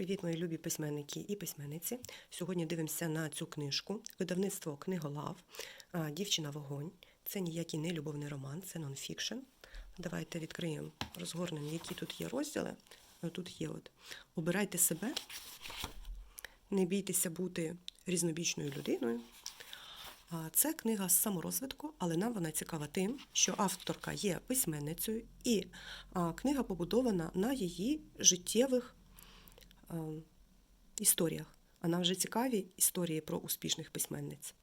Привіт, мої любі письменники і письменниці. Сьогодні дивимося на цю книжку. Видавництво Книголав, Дівчина вогонь. Це ніякий не любовний роман, це нонфікшн. Давайте відкриємо, розгорнемо, які тут є розділи. Тут є от обирайте себе, не бійтеся бути різнобічною людиною. Це книга з саморозвитку, але нам вона цікава тим, що авторка є письменницею, і книга побудована на її життєвих історіях. А нам вже цікаві історії про успішних письменниць.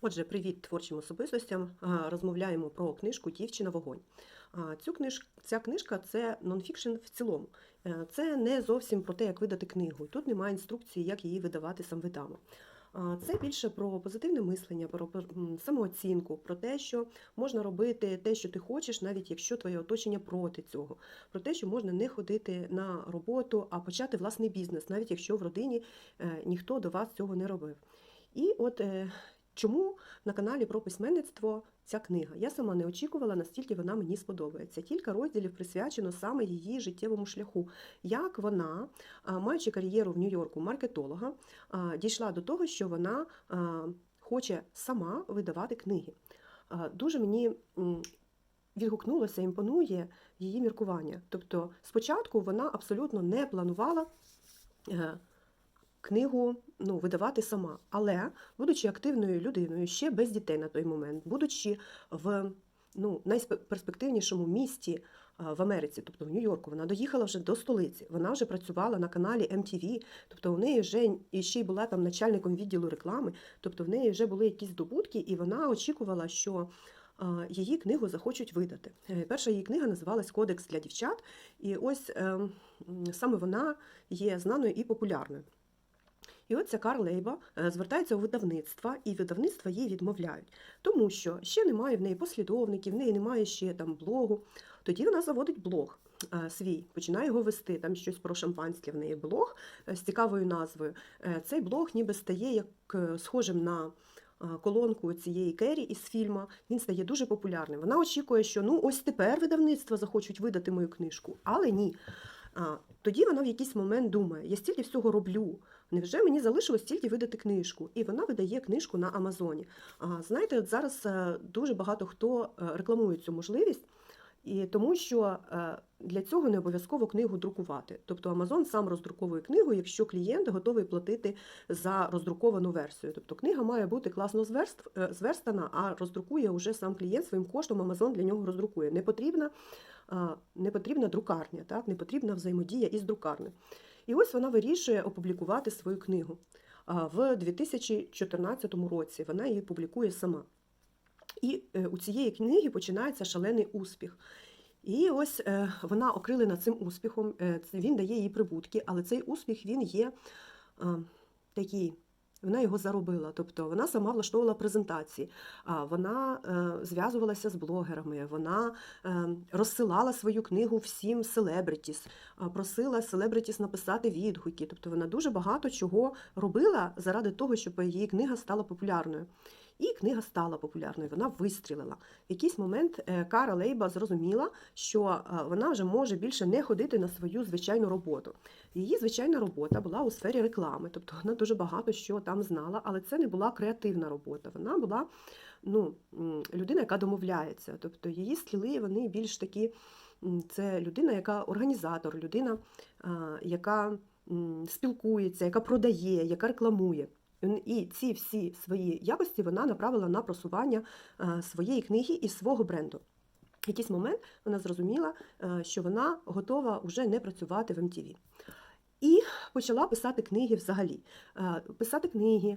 Отже, привіт творчим особистостям. Розмовляємо про книжку Дівчина вогонь. Цю книж... Ця книжка це нонфікшн в цілому. Е, Це не зовсім про те, як видати книгу. Тут немає інструкції, як її видавати сам видамо. Це більше про позитивне мислення, про самооцінку, про те, що можна робити те, що ти хочеш, навіть якщо твоє оточення проти цього, про те, що можна не ходити на роботу, а почати власний бізнес, навіть якщо в родині е, ніхто до вас цього не робив. І от е, чому на каналі про письменництво ця книга? Я сама не очікувала, настільки вона мені сподобається. Кілька розділів присвячено саме її життєвому шляху, як вона, маючи кар'єру в Нью-Йорку маркетолога, дійшла до того, що вона хоче сама видавати книги. Дуже мені відгукнулося, імпонує її міркування. Тобто, спочатку вона абсолютно не планувала е, книгу ну, видавати сама, але, будучи активною людиною, ще без дітей на той момент, будучи в ну, найперспективнішому місті е, в Америці, тобто в Нью-Йорку, вона доїхала вже до столиці. Вона вже працювала на каналі MTV, тобто у неї вже і ще й була там начальником відділу реклами, тобто в неї вже були якісь здобутки, і вона очікувала, що її книгу захочуть видати. Е, Перша її книга називалась Кодекс для дівчат, і ось е, саме вона є знаною і популярною. І от ця Лейба е, звертається у видавництва, і видавництва їй відмовляють, тому що ще немає в неї послідовників, в неї немає ще там блогу. Тоді вона заводить блог е, свій, починає його вести. Там щось про шампанське в неї блог е, з цікавою назвою. Цей блог ніби стає як схожим на колонку цієї Керрі із фільму. Він стає дуже популярним. Вона очікує, що ну ось тепер видавництва захочуть видати мою книжку, але ні. Тоді вона в якийсь момент думає: я стільки всього роблю. Невже мені залишилось тільки видати книжку? І вона видає книжку на Амазоні. А знаєте, от зараз е, дуже багато хто е, рекламує цю можливість. І тому що е, для цього не обов'язково книгу друкувати. Тобто Amazon сам роздруковує книгу, якщо клієнт готовий платити за роздруковану версію. Тобто книга має бути класно зверстана, а роздрукує уже сам клієнт своїм коштом. Amazon для нього роздрукує. Не потрібна, не потрібна друкарня, так? не потрібна взаємодія із друкарнею. І ось вона вирішує опублікувати свою книгу. В 2014 році вона її публікує сама. І е, у цієї книги починається шалений успіх. І ось е, вона окрилена цим успіхом, е, він дає їй прибутки, але цей успіх він є такий. Вона його заробила, тобто вона сама влаштовувала презентації, вона е, зв'язувалася з блогерами, вона е, розсилала свою книгу всім селебритіс, просила селебритіс написати відгуки. Тобто вона дуже багато чого робила заради того, щоб її книга стала популярною. І книга стала популярною, вона вистрілила. В якийсь момент е, Кара Лейба зрозуміла, що е, вона вже може більше не ходити на свою звичайну роботу. Її звичайна робота була у сфері реклами, тобто вона дуже багато що там знала, але це не була креативна робота. Вона була ну, людина, яка домовляється. Тобто її скіли вони більш такі. Це людина, яка організатор, людина, яка спілкується, яка продає, яка рекламує. І ці всі свої якості вона направила на просування е, своєї книги і свого бренду. В якийсь момент вона зрозуміла, е, що вона готова вже не працювати в MTV. І почала писати книги взагалі. Е, Писати книги,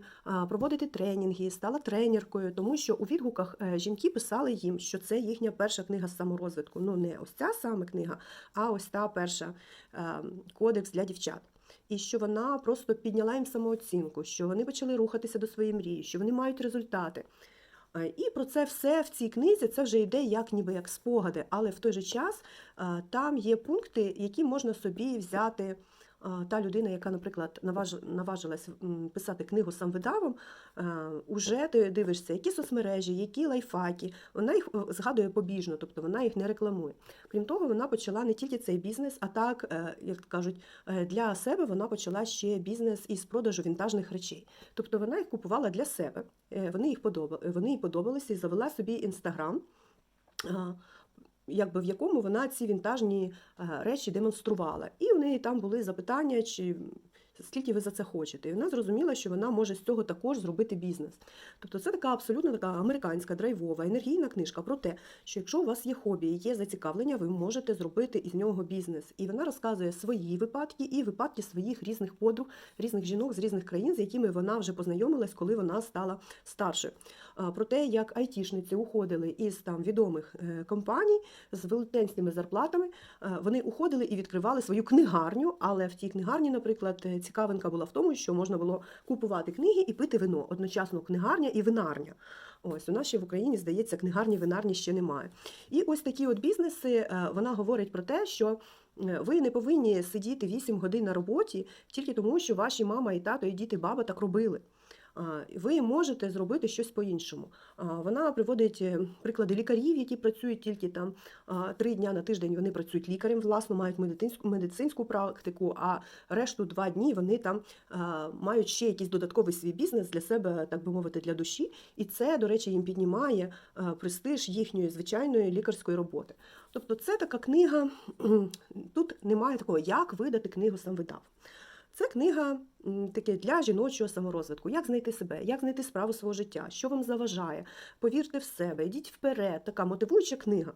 проводити тренінги, стала тренеркою, тому що у відгуках жінки писали їм, що це їхня перша книга з саморозвитку. Ну, не ось ця саме книга, а ось та перша е, кодекс для дівчат. І що вона просто підняла їм самооцінку, що вони почали рухатися до своєї мрії, що вони мають результати. Е, І про це все в цій книзі це вже йде як ніби як спогади, але в той же час е, там є пункти, які можна собі взяти та людина, яка, наприклад, наваж... наважилась писати книгу сам видавом, уже ти дивишся, які соцмережі, які лайфаки, вона їх е, згадує побіжно, тобто вона їх не рекламує. Крім того, вона почала не тільки цей бізнес, а так, е, як кажуть, е, для себе вона почала ще бізнес із продажу вінтажних речей. Тобто вона їх купувала для себе, е, вони їх подоба... вони їй подобалися і завела собі інстаграм. Якби в якому вона ці вінтажні е, речі демонструвала. І в неї там були запитання, чи скільки ви за це хочете. І вона зрозуміла, що вона може з цього також зробити бізнес. Тобто це така абсолютно така американська, драйвова, енергійна книжка про те, що якщо у вас є хобі, і є зацікавлення, ви можете зробити із нього бізнес. І вона розказує свої випадки і випадки своїх різних подруг, різних жінок з різних країн, з якими вона вже познайомилась, коли вона стала старшою. Про те, як айтішниці уходили із там відомих е, компаній з велетенськими зарплатами, е, вони уходили і відкривали свою книгарню, але в тій книгарні, наприклад, е, цікавинка була в тому, що можна було купувати книги і пити вино. Одночасно книгарня і винарня. Ось у нас ще в Україні, здається, книгарні, винарні ще немає. І ось такі от бізнеси, вона говорить про те, що ви не повинні сидіти 8 годин на роботі тільки тому, що ваші мама і тато, і діти, баба так робили. Ви можете зробити щось по-іншому. Вона приводить е, приклади лікарів, які працюють тільки там три дня на тиждень. Вони працюють лікарем, власно, мають медицинську медицинську практику, а решту два дні вони там мають ще якийсь додатковий свій бізнес для себе, так би мовити, для душі. І це, до речі, їм піднімає престиж їхньої звичайної лікарської роботи. Тобто, це така книга. Тут немає такого, як видати книгу сам видав. Це книга таке для жіночого саморозвитку. Як знайти себе, як знайти справу свого життя, що вам заважає, повірте в себе, йдіть вперед. Така мотивуюча книга.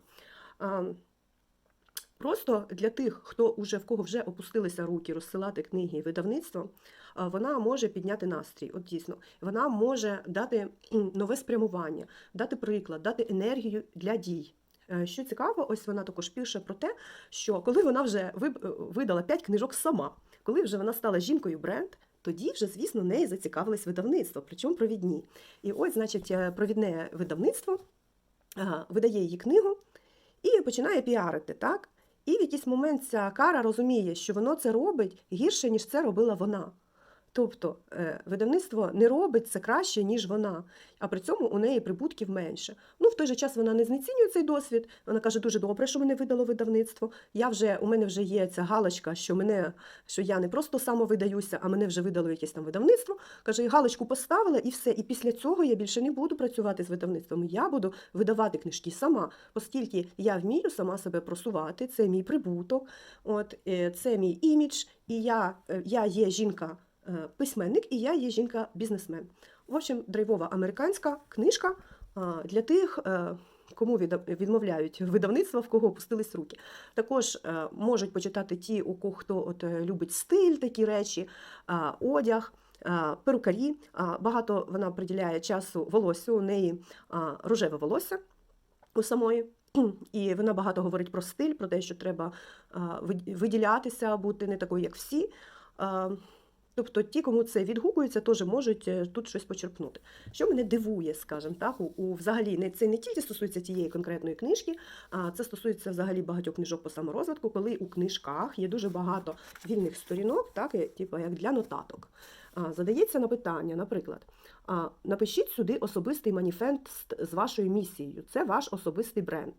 Просто для тих, хто уже в кого вже опустилися руки розсилати книги і видавництво, вона може підняти настрій. От дійсно, вона може дати нове спрямування, дати приклад, дати енергію для дій. Е, Що цікаво, ось вона також пише про те, що коли вона вже видала 5 книжок сама, коли вже вона стала жінкою бренд, тоді вже, звісно, неї зацікавилось видавництво, причому провідні. І ось, значить, е, провідне видавництво видає її книгу і починає піарити, так? І в якийсь момент ця кара розуміє, що воно це робить гірше, ніж це робила вона. Тобто е, видавництво не робить це краще, ніж вона, а при цьому у неї прибутків менше. Ну, в той же час вона не знецінює цей досвід. Вона каже, дуже добре, що мене видало видавництво. Я вже, у мене вже є ця галочка, що мене, що я не просто самовидаюся, а мене вже видало якесь там видавництво. Каже, галочку поставила і все. І після цього я більше не буду працювати з видавництвом. Я буду видавати книжки сама, оскільки я вмію сама себе просувати. Це мій прибуток, от е, це мій імідж, і я, е, я є жінка письменник, і я є жінка-бізнесмен. В общем, драйвова американська книжка для тих, е, кому відмовляють видавництва, в кого опустились руки. Також е, можуть почитати ті, у кого хто от е, любить стиль, такі речі, одяг. Перукарі, багато вона приділяє часу волоссю, у неї рожеве волосся у самої. І вона багато говорить про стиль, про те, що треба виділятися, бути не такою, як всі. Тобто ті, кому це відгукується, теж можуть е, тут щось почерпнути. Що мене дивує, скажімо так, у, взагалі не це не тільки стосується тієї конкретної книжки, а це стосується взагалі багатьох книжок по саморозвитку, коли у книжках є дуже багато вільних сторінок, так е, типу як для нотаток. Задається на питання, наприклад, напишіть сюди особистий маніфест з вашою місією. Це ваш особистий бренд.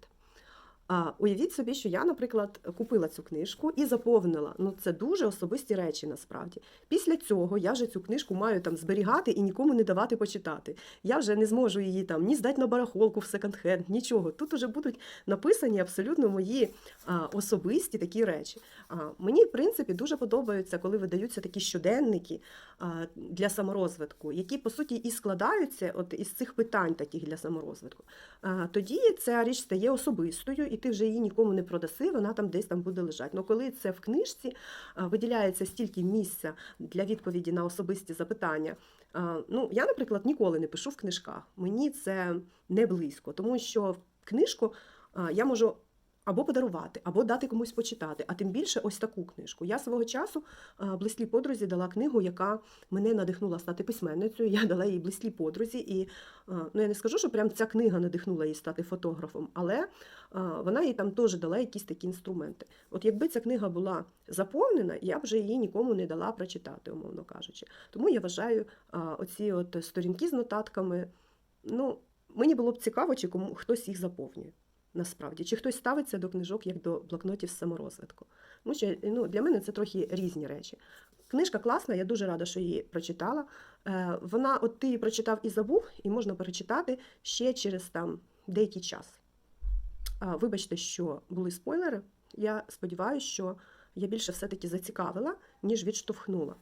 А, уявіть собі, що я, наприклад, купила цю книжку і заповнила. Ну, це дуже особисті речі насправді. Після цього я вже цю книжку маю там зберігати і нікому не давати почитати. Я вже не зможу її там ні здати на барахолку в секонд-хенд, нічого. Тут вже будуть написані абсолютно мої а, особисті такі речі. А, мені, в принципі, дуже подобаються, коли видаються такі щоденники а, для саморозвитку, які по суті і складаються от із цих питань таких для саморозвитку. А, тоді ця річ стає особистою, і ти вже її нікому не продаси, вона там десь там буде лежати. Ну коли це в книжці виділяється стільки місця для відповіді на особисті запитання. Ну, я, наприклад, ніколи не пишу в книжках. Мені це не близько, тому що книжку я можу або подарувати, або дати комусь почитати, а тим більше ось таку книжку. Я свого часу е, близькій подрузі дала книгу, яка мене надихнула стати письменницею. Я дала їй близькій подрузі, і е, ну я не скажу, що прям ця книга надихнула її стати фотографом, але е, вона їй там теж дала якісь такі інструменти. От якби ця книга була заповнена, я б вже її нікому не дала прочитати, умовно кажучи. Тому я вважаю оці от сторінки з нотатками. Ну, мені було б цікаво, чи кому хтось їх заповнює. Насправді, чи хтось ставиться до книжок як до блокнотів саморозвитку. Тому що ну, для мене це трохи різні речі. Книжка класна, я дуже рада, що її прочитала. Е, вона, от ти її прочитав і забув, і можна перечитати ще через там деякий час. Вибачте, що були спойлери. Я сподіваюся, що я більше все-таки зацікавила, ніж відштовхнула.